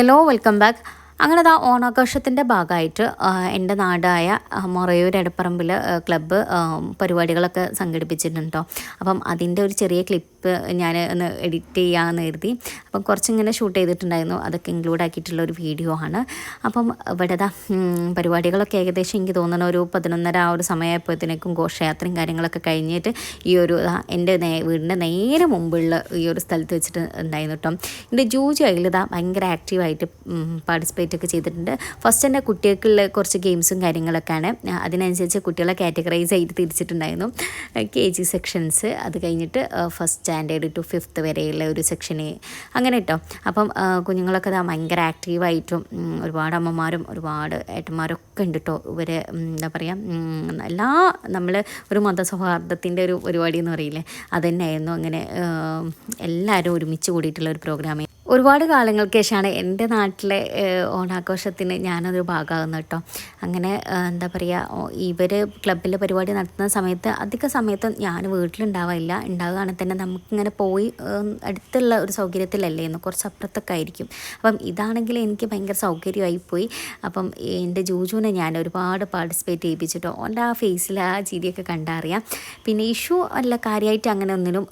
Hello welcome back അങ്ങനെ ആ ഓണാഘോഷത്തിന്റെ ഭാഗമായിട്ട് എന്റെ നാടായ മൊറയൂർ എടപ്പറമ്പിൽ ക്ലബ്ബ് പരിപാടികളൊക്കെ സംഘടിപ്പിച്ചിട്ടുണ്ട്? അപ്പം അതിന്റെ ഒരു ചെറിയ ക്ലിപ്പ് ഞാൻ ഒന്ന് എഡിറ്റ് ചെയ്യാമെന്ന് കരുതി. അപ്പം കുറച്ചിങ്ങനെ ഷൂട്ട് ചെയ്തിട്ടുണ്ടായിരുന്നു. അതൊക്കെ ഇൻക്ലൂഡ് ആക്കിയിട്ടുള്ള ഒരു വീഡിയോ ആണ്. അപ്പം ഇവിടെ ദാ പരിപാടികളൊക്കെ ഏകദേശം എനിക്ക് തോന്നുന്ന ഒരു പതിനൊന്നര ആ ഒരു സമയമായപ്പോഴത്തേക്കും ഘോഷയാത്രയും കാര്യങ്ങളൊക്കെ കഴിഞ്ഞിട്ട് ഈ ഒരു എന്റെ വീടിന്റെ നേരെ മുമ്പുള്ള ഈ ഒരു സ്ഥലത്ത് വെച്ചിട്ട് ഉണ്ടായിരുന്നു കേട്ടോ. എന്റെ ജൂജി അതിൽ ഇതാ ഭയങ്കര ആക്റ്റീവായിട്ട് പാർട്ടിസിപ്പേറ്റ് ഒക്കെ ചെയ്തിട്ടുണ്ട്. ഫസ്റ്റ് തന്നെ കുട്ടികൾക്കുള്ള കുറച്ച് ഗെയിംസും കാര്യങ്ങളൊക്കെയാണ്. അതിനനുസരിച്ച് കുട്ടികളെ കാറ്റഗറൈസ് ചെയ്ത് തിരിച്ചിട്ടുണ്ടായിരുന്നു. കെ ജി സെക്ഷൻസ് അത് കഴിഞ്ഞിട്ട് ഫസ്റ്റ് സ്റ്റാൻഡേർഡ് ടു ഫിഫ്ത്ത് വരെയുള്ള ഒരു സെക്ഷന് അങ്ങനെ കേട്ടോ അപ്പം കുഞ്ഞുങ്ങളൊക്കെ ഇതാ ഭയങ്കര ആക്റ്റീവായിട്ടും ഒരുപാട് അമ്മമാരും ഒരുപാട് ഏട്ടന്മാരൊക്കെ ഉണ്ട് കേട്ടോ ഇവരെ എന്താ പറയുക എല്ലാ നമ്മൾ ഒരു മതസൗഹാർദ്ദത്തിന്റെ ഒരു പരിപാടി എന്ന് പറയില്ലേ? അതുതന്നെയായിരുന്നു അങ്ങനെ എല്ലാവരും ഒരുമിച്ച് കൂടിയിട്ടുള്ള ഒരു പ്രോഗ്രാം ഒരുപാട് കാലങ്ങൾക്ക് ശേഷമാണ് എന്റെ നാട്ടിലെ ഓണാഘോഷത്തിന് ഞാനൊരു ഭാഗമാകുന്നത് കേട്ടോ. അങ്ങനെ എന്താ പറയുക ഇവർ ക്ലബിൽ പരിപാടി നടത്തുന്ന സമയത്ത് അധിക സമയത്തും ഞാൻ വീട്ടിലുണ്ടാവില്ല ഉണ്ടാവുകയാണെങ്കിൽ തന്നെ നമുക്കിങ്ങനെ പോയി അടുത്തുള്ള ഒരു സൗകര്യത്തിലല്ലേ എന്ന് കുറച്ച് അപ്പുറത്തൊക്കെ ആയിരിക്കും. അപ്പം ഇതാണെങ്കിൽ എനിക്ക് ഭയങ്കര സൗകര്യമായി പോയി അപ്പം എന്റെ ജൂജുവിനെ ഞാൻ ഒരുപാട് പാർട്ടിസിപ്പേറ്റ് ചെയ്യിപ്പിച്ചിട്ടോ. ഓന്റെ ആ ഫേസിൽ ആ ചിരിയൊക്കെ കണ്ടറിയാം. പിന്നെ ഇഷ്യൂ അല്ല കാര്യമായിട്ട് അങ്ങനെ ഒന്നിനും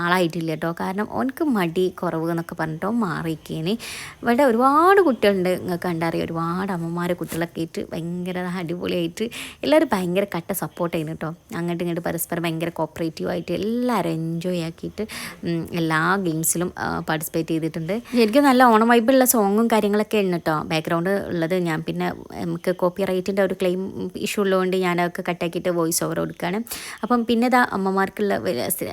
ആളായിട്ടില്ല കേട്ടോ കാരണം ഓനക്ക് മടി കുറവ് എന്നൊക്കെ പറഞ്ഞിട്ടോ മാറിക്കേനി ഇവിടെ ഒരുപാട് കുട്ടികളുണ്ട്. നിങ്ങൾക്ക് കണ്ടറിയാം? ഒരുപാട് അമ്മമാർ കുട്ടികളൊക്കെ ആയിട്ട് ഭയങ്കര അടിപൊളിയായിട്ട് എല്ലാവരും ഭയങ്കര കട്ട സപ്പോർട്ട് ചെയ്യുന്നു കേട്ടോ അങ്ങോട്ടും ഇങ്ങോട്ട് പരസ്പരം ഭയങ്കര കോപ്പറേറ്റീവ് ആയിട്ട് എല്ലാവരും എൻജോയ് ആക്കിയിട്ട് എല്ലാ ഗെയിംസിലും പാർട്ടിസിപ്പേറ്റ് ചെയ്തിട്ടുണ്ട്. എനിക്ക് നല്ല ഓണം വൈബുള്ള സോങ്ങും കാര്യങ്ങളൊക്കെ ഉണ്ട് കേട്ടോ ബാക്ക്ഗ്രൗണ്ട് ഉള്ളത് ഞാൻ പിന്നെ നമുക്ക് കോപ്പി റൈറ്റിന്റെ ഒരു ക്ലെയിം ഇഷ്യൂ ഉള്ളതുകൊണ്ട് ഞാനതൊക്കെ കട്ടാക്കിയിട്ട് വോയിസ് ഓവർ കൊടുക്കുകയാണ് അപ്പം പിന്നെ ഇതാ അമ്മമാർക്കുള്ള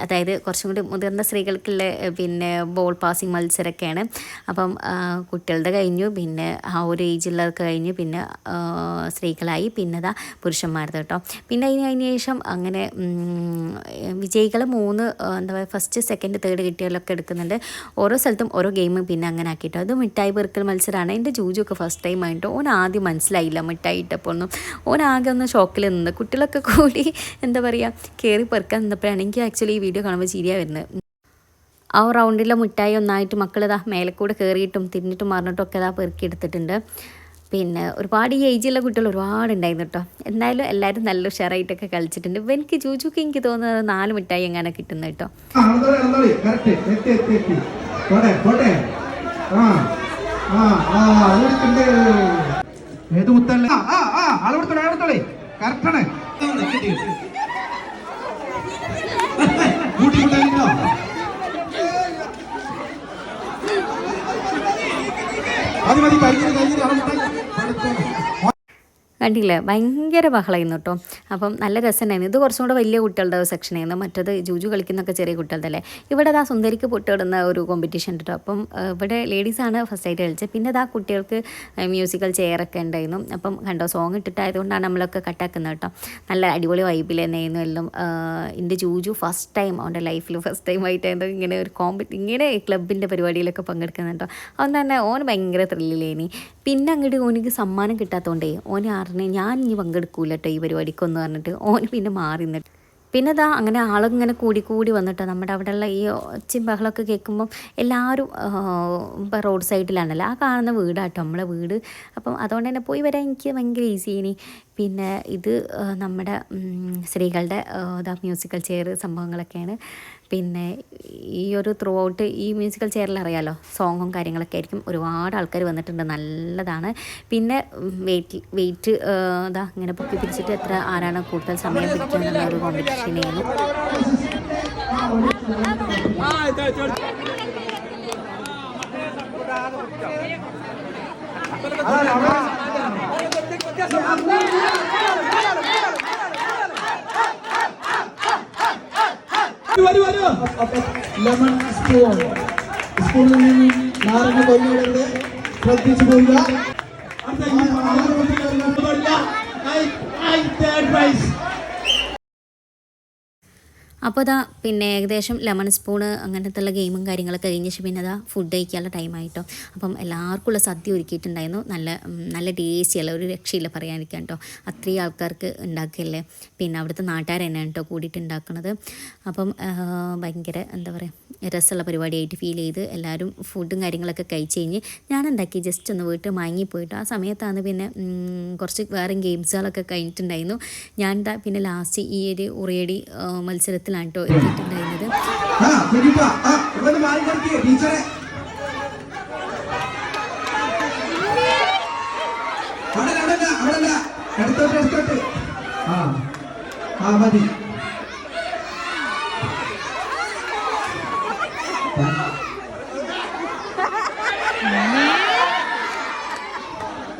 അതായത് കുറച്ചും കൂടി മുതിർന്ന സ്ത്രീകൾക്കുള്ള പിന്നെ ബോൾ പാസിങ് മത്സരമൊക്കെയാണ്. അപ്പം കുട്ടികളുടെ കഴിഞ്ഞു പിന്നെ ആ ഒരു ഏജിലൊക്കെ കഴിഞ്ഞു പിന്നെ സ്ത്രീകളായി പിന്നെ പുരുഷന്മാരുടെ കേട്ടോ. പിന്നെ അതിന് അതിന് ശേഷം അങ്ങനെ വിജയികൾ മൂന്ന് എന്താ പറയുക ഫസ്റ്റ് സെക്കൻഡ് തേർഡ് കിട്ടിയവരൊക്കെ എടുക്കുന്നുണ്ട്. ഓരോ സ്ഥലത്തും ഓരോ ഗെയിം പിന്നെ അങ്ങനെ ആക്കിയിട്ടോ. അത് മിഠായി പെറുക്കൽ മത്സരമാണ് എന്റെ ഒക്കെ ഫസ്റ്റ് ടൈം ആയിട്ടോ ഓൻ ആദ്യം മനസ്സിലായില്ല മിഠായി ഇട്ടപ്പോൾ ഒന്നും ഓൻ ആകെ ഒന്ന് ഷോക്കിൽ നിന്ന്. കുട്ടികളൊക്കെ കൂടി എന്താ പറയുക കയറി പെറുക്കാൻ നിന്നപ്പോഴാണ്. എനിക്ക് ആക്ച്വലി ഈ വീഡിയോ കാണുമ്പോൾ ചിരിയാ വരുന്നത് ആ റൗണ്ടിലെ മിഠായി ഒന്നായിട്ട് മക്കളിതാ മേലെ കൂടെ കയറിയിട്ടും തിന്നിട്ടും മറിഞ്ഞിട്ടും ഒക്കെ ഇതാ പെറുക്കി എടുത്തിട്ടുണ്ട് പിന്നെ ഒരുപാട് ഈ ഏജിലുള്ള കുട്ടികൾ ഒരുപാട് ഉണ്ടായിരുന്നു കേട്ടോ എന്തായാലും എല്ലാവരും നല്ല ഉഷാറായിട്ടൊക്കെ കളിച്ചിട്ടുണ്ട് ഇപ്പം എനിക്ക് ജൂജുക്ക് എനിക്ക് തോന്നുന്നത് നാല് മിഠായി എങ്ങനെ കിട്ടുന്നത് കേട്ടോ. ഏത് മുത്തല്ല ആ ആ ആ അളവെടുത്തോളി അളവെടുത്തോളി കറക്റ്റാണ് കൂട്ടി കൂട്ടാനിട്ടോ മതി മതി കഴിഞ്ഞു അളവിട്ടായി കണ്ടില്ലേ? ഭയങ്കര ബഹളമായിരുന്നു കേട്ടോ അപ്പം നല്ല രസമുണ്ടായിരുന്നു ഇത് കുറച്ചും കൂടെ വലിയ കുട്ടികളുടെ സെക്ഷനായിരുന്നു. മറ്റത് ജൂജു കളിക്കുന്നൊക്കെ ചെറിയ കുട്ടികളുടെ ഇവിടെ അതാ സുന്ദരിക്ക് പൊട്ടിടുന്ന ഒരു കോമ്പറ്റീഷൻ കേട്ടോ അപ്പം ഇവിടെ ലേഡീസാണ് ഫസ്റ്റ് ആയിട്ട് കളിച്ചത്. പിന്നെ അതാ കുട്ടികൾക്ക് മ്യൂസിക്കൽ ചെയറൊക്കെ ഉണ്ടായിരുന്നു. അപ്പം കണ്ടോ സോങ് ഇട്ടിട്ടായതുകൊണ്ടാണ് നമ്മളൊക്കെ കട്ടാക്കുന്നത് കേട്ടോ നല്ല അടിപൊളി വൈബിൽ തന്നെയായിരുന്നു എല്ലാം. എന്റെ ജൂജു ഫസ്റ്റ് ടൈം അവന്റെ ലൈഫിൽ ഫസ്റ്റ് ടൈം ആയിട്ടായിരുന്നു ഇങ്ങനെ ഒരു കോമ്പറ്റി ഇങ്ങനെ ക്ലബിന്റെ പരിപാടിയിലൊക്കെ പങ്കെടുക്കുന്നുണ്ടോ അവൻ തന്നെ ഓന് ഭയങ്കര ത്രില്ലിലേനി പിന്നെ അങ്ങോട്ട് ഓനിക്ക് സമ്മാനം കിട്ടാത്തതുകൊണ്ടേ ഓന് അറിഞ്ഞ് ഞാൻ ഇനി പങ്കെടുക്കൂല കേട്ടോ ഈ പരിപാടിക്കൊന്ന് പറഞ്ഞിട്ട് ഓന് പിന്നെ മാറി നിന്നിട്ട്. പിന്നെ ഇതാ അങ്ങനെ ആളിങ്ങനെ കൂടി കൂടി വന്നിട്ട്. നമ്മുടെ അവിടെയുള്ള ഈ ഒച്ചയും ബഹളമൊക്കെ കേൾക്കുമ്പം എല്ലാവരും ഇപ്പം റോഡ് സൈഡിലാണല്ലോ. ആ കാണുന്ന വീടാട്ടോ നമ്മളെ വീട്. അപ്പം അതുകൊണ്ട് തന്നെ പോയി വരാൻ എനിക്ക് ഭയങ്കര ഈസി ഇനി. പിന്നെ ഇത് നമ്മുടെ സ്ത്രീകളുടെ ഇതാ മ്യൂസിക്കൽ ചെയർ സംഭവങ്ങളൊക്കെയാണ്. പിന്നെ ഈ ഒരു ത്രൂ ഔട്ട് ഈ മ്യൂസിക്കൽ ചെയറിൽ അറിയാലോ? സോങ്ങും കാര്യങ്ങളൊക്കെ ആയിരിക്കും. ഒരുപാട് ആൾക്കാർ വന്നിട്ടുണ്ട്. നല്ലതാണ്. പിന്നെ വെയിറ്റ് വെയിറ്റ് ഇതാ ഇങ്ങനെ പൊക്കി പിടിച്ചിട്ട് എത്ര ആരാണ് കൂടുതൽ സമയം പിടിക്കുക എന്നുള്ള ഒരു കോമ്പറ്റീഷൻ ചെയ്യുന്നു വരൂ വരൂ ലെമൺ സ്പൂൺ സ്പൂണിൽ നിന്ന് നാരങ്ങ കൊല്ലുന്നത് ശ്രദ്ധിച്ചു പോവുക. I- I third prize. അപ്പോൾ അതാ പിന്നെ ഏകദേശം ലെമൺ സ്പൂൺ അങ്ങനത്തെ ഉള്ള ഗെയിമും കാര്യങ്ങളൊക്കെ കഴിഞ്ഞിട്ട് പിന്നെ അതാ ഫുഡ് കഴിക്കാനുള്ള ടൈമായിട്ടോ അപ്പം എല്ലാവർക്കുള്ള സദ്യ ഒരുക്കിയിട്ടുണ്ടായിരുന്നു. നല്ല നല്ല ടേസ്റ്റിയല്ല ഒരു രക്ഷയില്ല പറയാനിരിക്കാൻ കേട്ടോ. അത്രയും ആൾക്കാർക്ക് ഉണ്ടാക്കിയല്ലേ പിന്നെ അവിടുത്തെ നാട്ടുകാർ തന്നെയാണ് കേട്ടോ കൂടിയിട്ട് ഉണ്ടാക്കുന്നത് അപ്പം ഭയങ്കര എന്താ പറയുക രസമുള്ള പരിപാടിയായിട്ട് ഫീൽ ചെയ്ത് എല്ലാവരും ഫുഡും കാര്യങ്ങളൊക്കെ കഴിച്ച് കഴിഞ്ഞ് ഞാൻ ഉണ്ടാക്കി ജസ്റ്റ് ഒന്ന് വീട്ടിൽ വാങ്ങിപ്പോയിട്ട് ആ സമയത്താണ് പിന്നെ കുറച്ച് വേറെ ഗെയിംസുകളൊക്കെ കഴിഞ്ഞിട്ടുണ്ടായിരുന്നു. ഞാൻ പിന്നെ ലാസ്റ്റ് ഈ ഒരു ഉറിയടി ആ, മത്സരത്തിലാണ് കേട്ടോ എത്തിയിട്ടുണ്ടായിരുന്നത്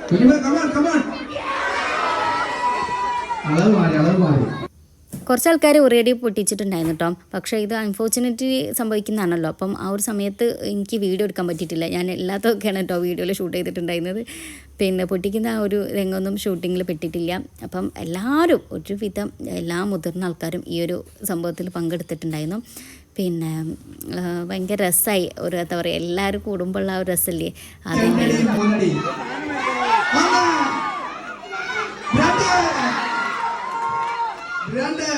കുഞ്ഞിപ്പ കമാൺ കമാൺ അളവ് മാറി അളവ് മാറി. കുറച്ച് ആൾക്കാർ ഓൾറെഡി പൊട്ടിച്ചിട്ടുണ്ടായിരുന്നു കേട്ടോ പക്ഷേ ഇത് അൺഫോർച്ചുനേറ്റ്ലി സംഭവിക്കുന്നതാണല്ലോ. അപ്പം ആ ഒരു സമയത്ത് എനിക്ക് വീഡിയോ എടുക്കാൻ പറ്റിയിട്ടില്ല. ഞാൻ എല്ലാത്തൊക്കെയാണ് കേട്ടോ വീഡിയോയിൽ ഷൂട്ട് ചെയ്തിട്ടുണ്ടായിരുന്നത്. പിന്നെ പൊട്ടിക്കുന്ന ആ ഒരു രംഗമൊന്നും ഷൂട്ടിങ്ങിൽ പെട്ടിട്ടില്ല. അപ്പം എല്ലാവരും ഒരുവിധം എല്ലാ മുതിർന്ന ആൾക്കാരും ഈ ഒരു സംഭവത്തിൽ പങ്കെടുത്തിട്ടുണ്ടായിരുന്നു. പിന്നെ ഭയങ്കര രസമായി ഒരു എന്താ പറയുക എല്ലാവരും കൂടുമ്പോഴുള്ള ആ ഒരു രസമല്ലേ അത് മുന്നടി. ആ. രണ്ട്. രണ്ട്.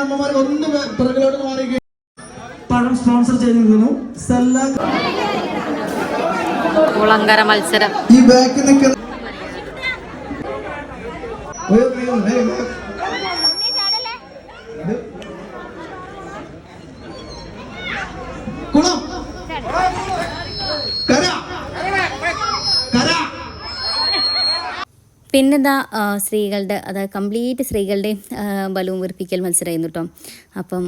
അമ്മമാർ ഒന്ന് പിറകിലോട്ട് മാറി പഴം സ്പോൺസർ ചെയ്തിരിക്കുന്നു. സെല്ല കുളങ്കര മത്സരം. ഈ ബാക്കിൽ നിൽക്കുന്ന कोण പിന്നെന്താ സ്ത്രീകളുടെ അതായത് കംപ്ലീറ്റ് സ്ത്രീകളുടെ ബലൂൺ വീർപ്പിക്കൽ മത്സരമായിരുന്നു കേട്ടോ അപ്പം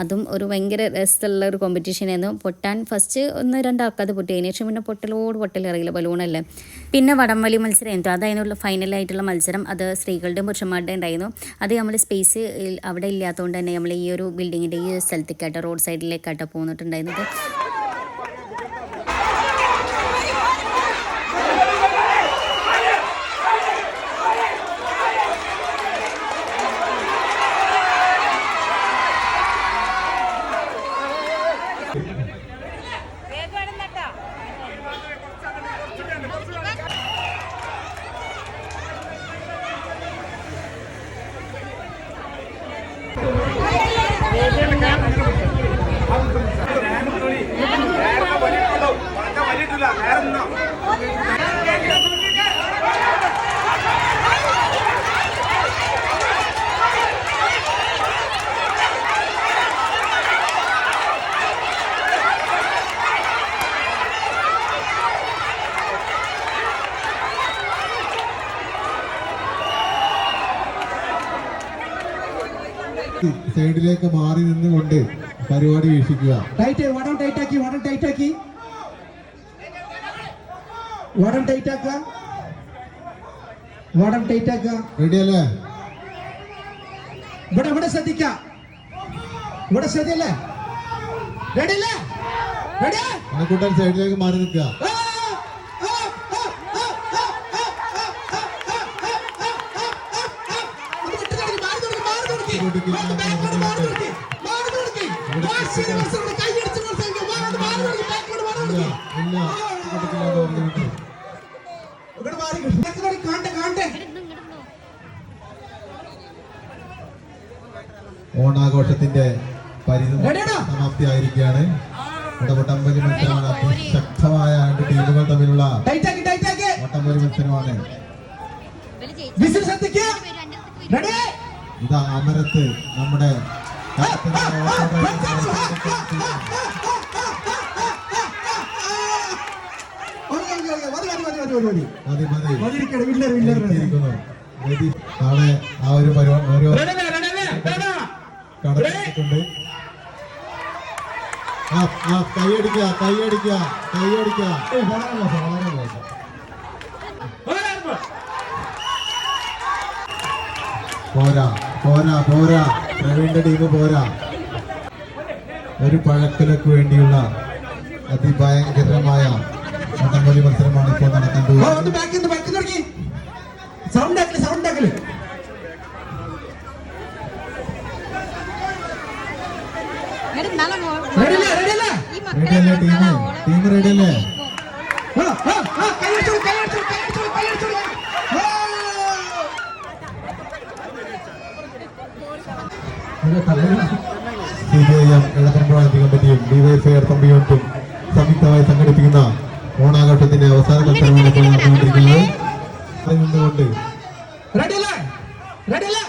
അതും ഒരു ഭയങ്കര രസമുള്ള ഒരു കോമ്പറ്റീഷൻ ആയിരുന്നു. പൊട്ടാൻ ഫസ്റ്റ് ഒന്ന് രണ്ടാൾക്കാതെ പൊട്ടി. അതിന് ശേഷം പിന്നെ പൊട്ടലോട് പൊട്ടലിറങ്ങില്ല ബലൂണല്ലേ പിന്നെ വടംവലി മത്സരമായിരുന്നു അതതിനുള്ള ഫൈനലായിട്ടുള്ള മത്സരം അത് സ്ത്രീകളുടെയും പുരുഷന്മാരുടെയും ഉണ്ടായിരുന്നു. അത് നമ്മൾ സ്പേസ് അവിടെ ഇല്ലാത്തതുകൊണ്ട് തന്നെ നമ്മൾ ഈ ഒരു ബിൽഡിങ്ങിന്റെ ഈ സ്ഥലത്തേക്കായിട്ട് റോഡ് സൈഡിലേക്കാട്ടോ പോന്നിട്ടുണ്ടായിരുന്നത്. സൈഡിലേക്ക് മാറി നിന്നുകൊണ്ട് പരിപാടി വീക്ഷിക്കുക. ടൈറ്റ് വടം വടം വടം വടം റെഡി അല്ലേ? ഇവിടെ ഇവിടെ ശ്രദ്ധിക്ക. ഇവിടെ ശ്രദ്ധയല്ലേ? റെഡി അല്ലേ? റെഡി അണക്കൂട്ടൻ സൈഡിലേക്ക് മാറി നിൽക്കുക. ഓണാഘോഷത്തിന്റെ പരിധി റെഡിയാണോ? സമാപ്തി ആയിരിക്കുകയാണ് ഇവിടെ വട്ടംവലി മത്സരമാണ് ശക്തമായ രണ്ട് ടീമുകൾ തമ്മിലുള്ള വട്ടമ്പലി മത്സരമാണ് വിസിൽ ശ്രദ്ധിക്കുക. റെഡി ഇതാ അമരത്ത് നമ്മുടെ നാളെ ആ ഒരു പരിപാടി ഓരോ കടത്തിട്ടുണ്ട് ആ ആ കൈയടിക്കുക കൈയടിക്കുക കൈയടിക്കുക വളരെ മോശം വളരെ മോശം പോരാ പോരാ പോരാ. പ്രവീണിന്റെ ടീം പോരാ. ഒരു പഴക്കലക്ക് വേണ്ടിയുള്ള അതിഭയങ്കരമായ വട്ടംകളി മത്സരമാണ് ഇപ്പോൾ നടക്കുന്നത്. ടീം റെഡിയല്ലേ C P I M Edapparamba കമ്മിറ്റിയും ഡിവൈഎഫ്ഐ ഇടപ്പറമ്പ് യൂണിറ്റും സംയുക്തമായി സംഘടിപ്പിക്കുന്ന ഓണാഘോഷത്തിന്റെ അവസാന മത്സരമാണ് ഇപ്പോൾ നടന്നുകൊണ്ടിരിക്കുന്നത്. നിന്നുകൊണ്ട് റെഡിയല്ലേ റെഡിയല്ലേ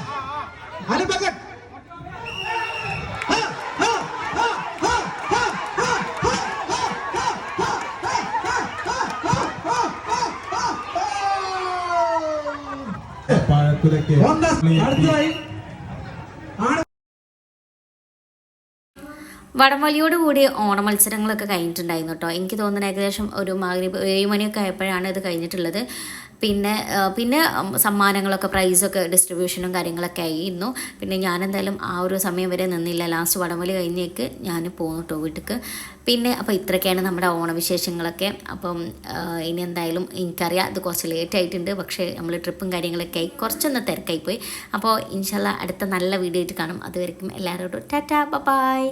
വടംവലിയോടുകൂടി ഓണ മത്സരങ്ങളൊക്കെ കഴിഞ്ഞിട്ടുണ്ടായിരുന്നു കേട്ടോ. എനിക്ക് തോന്നുന്നത് ഏകദേശം ഒരു മാഗ്രീബ് ഏഴ് മണിയൊക്കെ ആയപ്പോഴാണ് ഇത് കഴിഞ്ഞിട്ടുള്ളത്. പിന്നെ പിന്നെ സമ്മാനങ്ങളൊക്കെ പ്രൈസൊക്കെ ഡിസ്ട്രിബ്യൂഷനും കാര്യങ്ങളൊക്കെ ആയിരുന്നു. പിന്നെ ഞാനെന്തായാലും ആ ഒരു സമയം വരെ നിന്നില്ല. ലാസ്റ്റ് വടംവലി കഴിഞ്ഞേക്ക് ഞാൻ പോന്നു കേട്ടോ വീട്ടിക്ക്. പിന്നെ അപ്പോൾ ഇത്രയൊക്കെയാണ് നമ്മുടെ ഓണവിശേഷങ്ങളൊക്കെ. അപ്പം ഇനി എന്തായാലും എനിക്കറിയാം ഇത് കുറച്ച് ലേറ്റ് ആയിട്ടുണ്ട്. പക്ഷേ നമ്മൾ ട്രിപ്പും കാര്യങ്ങളൊക്കെ ആയി കുറച്ചൊന്ന് തിരക്കായിപ്പോയി അപ്പോൾ ഇൻഷാല്ല അടുത്ത നല്ല വീഡിയോ ആയിട്ട് കാണും. അതുവരെയും എല്ലാവരോടും ടാറ്റാ ബൈ